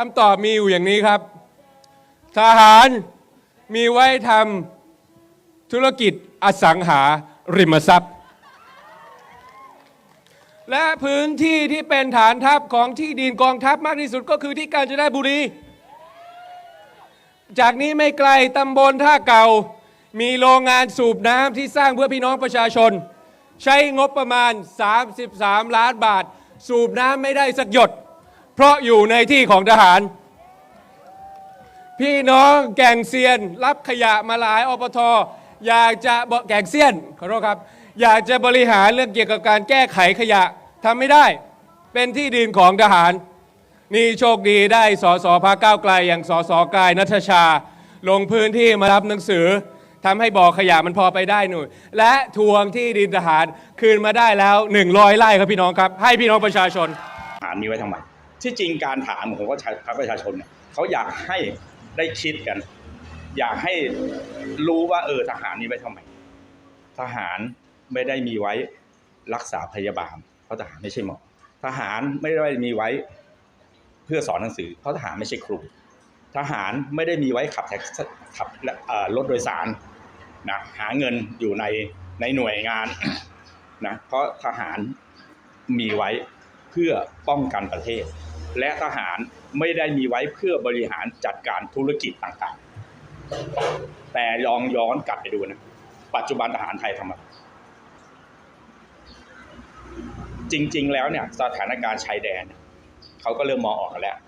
คำตอบมีอยู่อย่างนี้ครับ ทหารมีไว้ทำธุรกิจอสังหาริมทรัพย์ และพื้นที่ที่เป็นฐานทัพของที่ดินกองทัพมากที่สุดก็คือที่กาญจนบุรี จากนี้ไม่ไกลตำบลท่าเก่า มีโรงงานสูบน้ำที่สร้างเพื่อพี่น้องประชาชน ใช้งบประมาณ 33 ล้านบาท สูบน้ำไม่ได้สักหยด เพราะอยู่ในที่ของทหาร พี่น้องแก่งเซียน รับขยะมาหลายอปทอยากจะบแก่งเซียนขอโทษครับ อยากจะบริหารเรื่องเกี่ยวกับการแก้ไขขยะทำไม่ได้เป็นที่ดินของทหาร นี่โชคดีได้สสพักก้าวไกลอย่างสสกายนัทชา ลงพื้นที่มารับหนังสือทำให้บ่อขยะมันพอไปได้หน่อยและทวงที่ดินทหารคืนมาได้แล้ว 100ไร่ครับพี่น้องครับ ให้พี่น้องประชาชนถามนี้ไว้ทำไม ที่จริงการถามของพรรคประชาชนเนี่ยเขาอยากให้ได้คิดกัน อยากให้รู้ว่าเออทหารนี้ไว้ทำไม ทหารไม่ได้มีไว้รักษาพยาบาล เพราะทหารไม่ใช่หมอ ทหารไม่ได้มีไว้เพื่อสอนหนังสือ เพราะทหารไม่ใช่ครู ทหารไม่ได้มีไว้ขับแท็กขับรถโดยสารนะหาเงินอยู่ในในหน่วยงานนะเพราะทหารมีไว้เพื่อป้องกันประเทศ และทหารไม่ได้มีไว้เพื่อบริหารจัดการธุรกิจต่างๆ แต่ลองย้อนกลับไปดูนะ ปัจจุบันทหารไทยทำอะไรจริง ๆ แล้วเนี่ยสถานการณ์ชายแดนเขาก็เริ่มมองออกแล้ว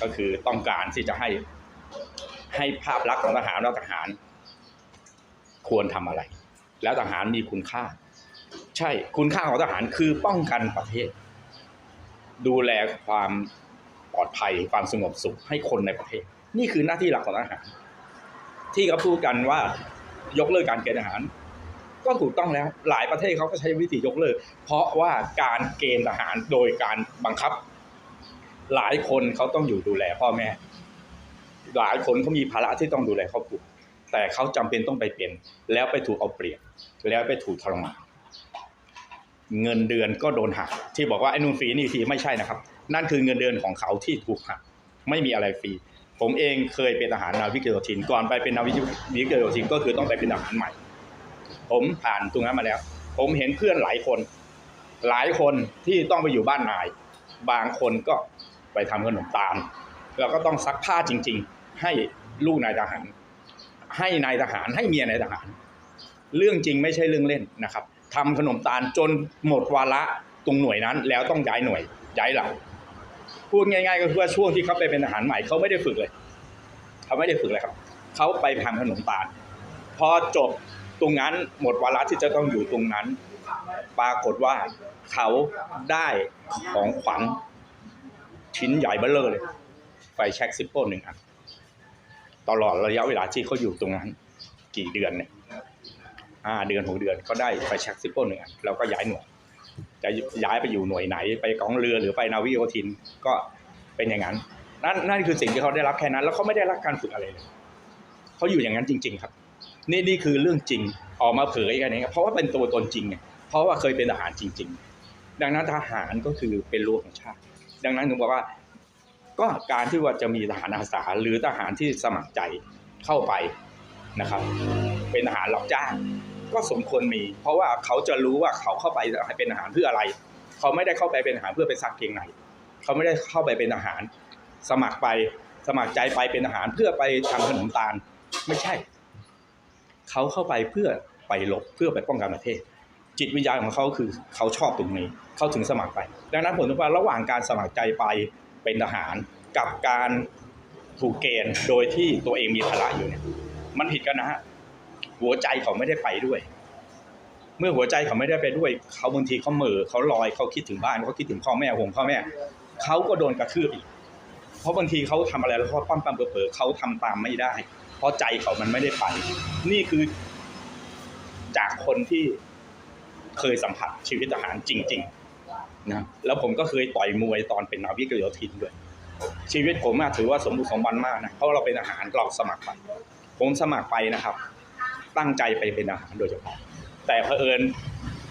ก็คือต้องการที่จะให้ให้ภาพลักษณ์ของทหารว่าทหาร ควรทำอะไร แล้วทหารมีคุณค่า ใช่คุณค่าของทหารคือป้องกันประเทศ ดูแลความปลอดภัยความสงบสุขให้คนในประเทศ นี่คือหน้าที่หลักของทหาร ที่เขาพูดกันว่ายกเลิกการเกณฑ์ทหาร ก็ถูกต้องแล้วหลายประเทศเขาก็ใช้วิธียกเลิก เพราะว่าการเกณฑ์ทหารโดยการบังคับ หลายคนเขาต้องอยู่ดูแลพ่อแม่ หลายคนเขามีภาระที่ต้องดูแลครอบครัวแต่เขาจำเป็นต้องไปเป็น แล้วไปถูกเอาเปรียบ แล้วไปถูกทรมาน เงินเดือนก็โดนหัก ที่บอกว่าไอ้นู่นฟรีนี่ฟรีไม่ใช่นะครับ นั่นคือเงินเดือนของเขาที่ถูกหัก ไม่มีอะไรฟรี ผมเองเคยเป็นทหารนาวิกโยธินก่อนไปเป็นนาวิกโยธินก็คือต้องไปเป็นทหารใหม่ ผมผ่านตรงนั้นมาแล้ว ผมเห็นเพื่อนหลายคน หลายคนที่ต้องไปอยู่บ้านนาย บางคนก็ไปทำขนมตาลแล้วก็ต้องซักผ้าจริง ๆ ให้ลูกนายทหาร ให้นายทหารให้เมียนายทหาร เรื่องจริงไม่ใช่เรื่องเล่นนะครับ ทำขนมตาลจนหมดวาระตรงหน่วยนั้น แล้วต้องย้ายหน่วยย้ายหลังพูดง่ายๆก็คือว่าช่วงที่เขาไปเป็นทหารใหม่เขาไม่ได้ฝึกเลยเขาไม่ได้ฝึกเลยครับเขาไปทำขนมตาลพอจบตรงนั้นหมดวาระที่จะต้องอยู่ตรงนั้น ปรากฏว่าเขาได้ของขวัญชิ้นใหญ่เบ้อเลอเลยไฟแช็กซิปโป้หนึ่งอันตลอดระยะเวลาที่เขาอยู่ตรงนั้น กี่เดือนเนี่ย ห้าเดือนหกเดือนเขาได้ไฟแช็กซิปโป้หนึ่งอันแล้วก็ย้ายหน่วยจะย้ายไปอยู่หน่วยไหน ไปกองเรือหรือไปนาวิโยธินก็เป็นอย่างนั้น นั่นนั่นคือสิ่งที่เขาได้รับแค่นั้น แล้วเขาไม่ได้รับการฝึกอะไรเลยเขาอยู่อย่างนั้นจริง ๆ ครับ นี่นี่คือเรื่องจริงออกมาเผยกันนี้ครับเพราะว่าเป็นตัวตนจริงไงเพราะว่าเคยเป็นทหารจริง ๆ ดังนั้นทหารก็คือเป็นรั้วของชาติ ดังนั้นถึงบอกว่า ก็การที่ว่าจะมีทหารอาสาหรือทหารที่สมัครใจเข้าไป นะครับ เป็นทหารรับจ้าง ก็สมควรมี เพราะว่าเขาจะรู้ว่าเขาเข้าไปเป็นทหารเพื่ออะไร เขาไม่ได้เข้าไปเป็นทหารเพื่อไปซักเกงในเขาไม่ได้เข้าไปเป็นทหาร สมัครไปสมัครใจไปเป็นทหารเพื่อไปทำขนมตาล ไม่ใช่ เขาเข้าไปเพื่อไปลบเพื่อไปป้องกันประเทศ จิตวิญญาณของเขาคือเขาชอบตรงนี้เขาถึงสมัครไป ดังนั้นผมถือว่าระหว่างการสมัครใจไปเป็นทหารกับการถูกเกณฑ์โดยที่ตัวเองมีภาระอยู่เนี่ย มันผิดกันนะฮะหัวใจเขาไม่ได้ไปด้วย เมื่อหัวใจเขาไม่ได้ไปด้วย เขาบางทีเขาเหม่อเขาลอยเขาคิดถึงบ้านเขาคิดถึงพ่อแม่ห่วงพ่อแม่เขาก็โดนกระทืบอีกเพราะบางทีเขาทำอะไรแล้วเขาปั้มปั้มเผลอๆเขาทำตามไม่ได้ เพราะใจเขามันไม่ได้ไป นี่คือ จากคนที่เคยสัมผัสชีวิตทหารจริง ๆ นะแล้วผมก็เคยต่อยมวยตอนเป็นนาวิกโยธินด้วยชีวิตผมถือว่าสมบูรณ์สมบันมากนะเพราะเราเป็นทหารเราสมัครไป ผมสมัครไปนะครับ ตั้งใจไปเป็นทหารโดยเฉพาะ แต่เผอิญ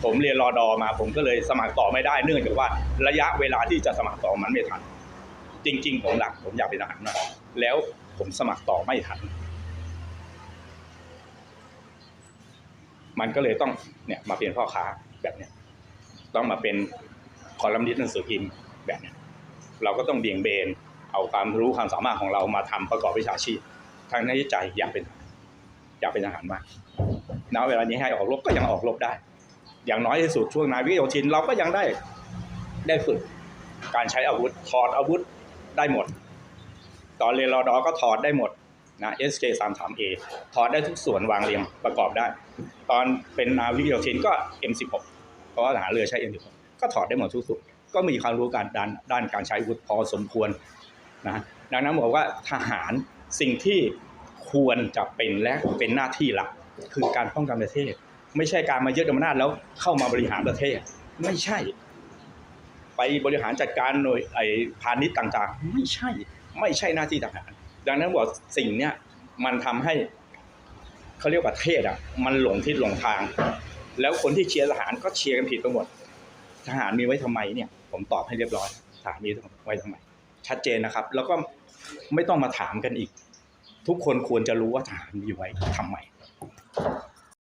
ผมเรียนรอดอมา ผมก็เลยสมัครต่อไม่ได้ เนื่องจากว่าระยะเวลาที่จะสมัครต่อมันไม่ทัน จริง ๆ ผมหลักผมอยากเป็นทหารมาแล้วผมสมัครต่อไม่ทัน มันก็เลยต้องเนี่ยมาเป็นพ่อค้าแบบเนี้ยต้องมาเป็นคอลัมนิสต์หนังสือพิมพ์แบบเนี้ยเราก็ต้องเบี่ยงเบนเอาความรู้ความสามารถของเรามาทำประกอบวิชาชีพ ทางในใจอยากเป็นอยากเป็นทหารมากณเวลานี้ให้ออกรบก็ยังออกรบได้ อย่างน้อยที่สุดช่วงนายวิโยธินเราก็ยังได้ได้ฝึกการใช้อาวุธถอดอาวุธได้หมด ตอนเรียนรอดอก็ถอดได้หมดนะ SK 3 3 A ถอดได้ทุกส่วนวางเรียงประกอบได้ ตอนเป็นนาวิกโยธินก็ M16 เพราะว่าทหารเรือใช้ M16 ก็ถอดได้หมดทุกส่วนก็มีความรู้การด้านด้านการใช้อาวุธพอสมควรนะดังนั้นบอกว่าทหาร สิ่งที่ควรจะเป็นและเป็นหน้าที่หลักคือการป้องกันประเทศ ไม่ใช่การมายึดอำนาจแล้วเข้ามาบริหารประเทศ ไม่ใช่ ไปบริหารจัดการหน่วยไอ้พาณิชย์ต่างๆ ไม่ใช่ ไม่ใช่หน้าที่ทหาร ดังนั้นบอกสิ่งเนี้ยมันทำให้เขาเรียกว่าประเทศอะ มันหลงทิศหลงทาง แล้วคนที่เชียร์ทหารก็เชียร์กันผิดไปหมดทหารมีไว้ทำไมเนี่ย ผมตอบให้เรียบร้อยทหารมีไว้ทำไม ชัดเจนนะครับ แล้วก็ ไม่ต้องมาถามกันอีก ทุกคนควรจะรู้ว่าทหารมีไว้ทำไม